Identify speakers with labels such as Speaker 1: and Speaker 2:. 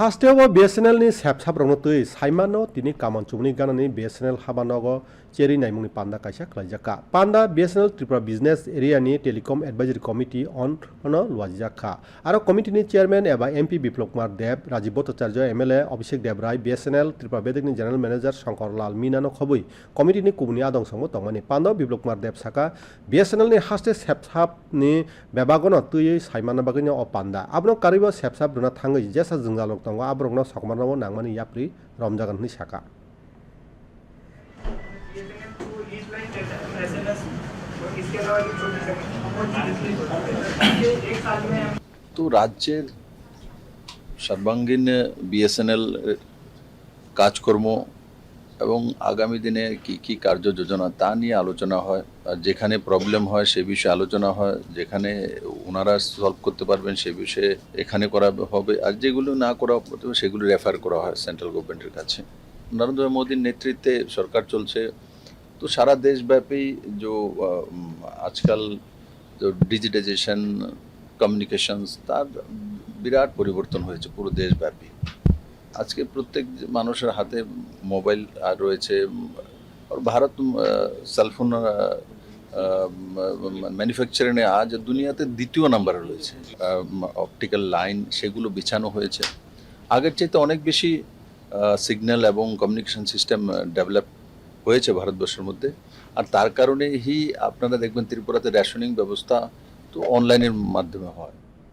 Speaker 1: हास्टेआव BSNL नि सेबसाब रंनो तै साइमानो तिनि कामन चुमनि गानानि बिएसएनएल हाबानगो चेरि नाइमुनि पान्दा চেরি নাইমুনি পান্ডা কাইসা খালাইজাকা পান্ডা বিএসএনএল ত্রিপুরা বিজনেস এরিয়া নিয়ে টেলিকম এডভাইজারি কমিটি অন লুয়াজিজাকা আর কমিটি নিয়ে চেয়ারম্যান এবার MP Biplab Kumar Deb Rajib Bhattacharya MLA Abhishek Deb Roy BSNL Tripura বেদিকনি general manager Shankar Lal মিনানো খবই কমিটি নিয়ে কুবনি আদং সঙ্গ তমানি পান্ডা বিপ্লব কুমার দেব সাকা বিএসএনএল নি হাস্তে সেপসাপ নি বেবাগন তুই সাইমানা বাগিনি অ পান্ডা আপনার কারিব সেপসাপ রুনা থাঙ্গি জেসা
Speaker 2: জুংজালক তঙ্গ আবরগন সকমানব নাংমানি ইয়াপ্রি রমজাগান সাকা
Speaker 3: তো রাজ্যের সর্বাঙ্গীন বিএসএনএল কাজকর্ম এবং আগামী দিনে কি কি কার্য যোজনা তা নিয়ে আলোচনা হয় আর যেখানে প্রবলেম হয় সে বিষয়ে আলোচনা হয় যেখানে ওনারা সলভ করতে পারবেন সে বিষয়ে এখানে করা হবে আর যেগুলো না করা সেগুলো রেফার করা হয় সেন্ট্রাল গভর্নমেন্টের কাছে। নরেন্দ্র মোদীর নেতৃত্বে সরকার চলছে তো সারা দেশব্যাপী যে আজকাল যে ডিজিটাইজেশন কমিউনিকেশনস তার বিরাট পরিবর্তন হয়েছে পুরো দেশব্যাপী। আজকে প্রত্যেক মানুষের হাতে মোবাইল আর রয়েছে। ভারত সেলফোন ম্যানুফ্যাকচারিংয়ে আজ দুনিয়াতে দ্বিতীয় নাম্বারে রয়েছে। অপটিক্যাল লাইন সেগুলো বিছানো হয়েছে। আগের চাইতে অনেক বেশি সিগন্যাল এবং কমিউনিকেশন সিস্টেম ডেভেলপ হয়েছে ভারতবর্ষের মধ্যে। আর তার কারণেই আপনারা দেখবেন ত্রিপুরাতে রেশনিং ব্যবস্থা তো অনলাইনের মাধ্যমে হয়।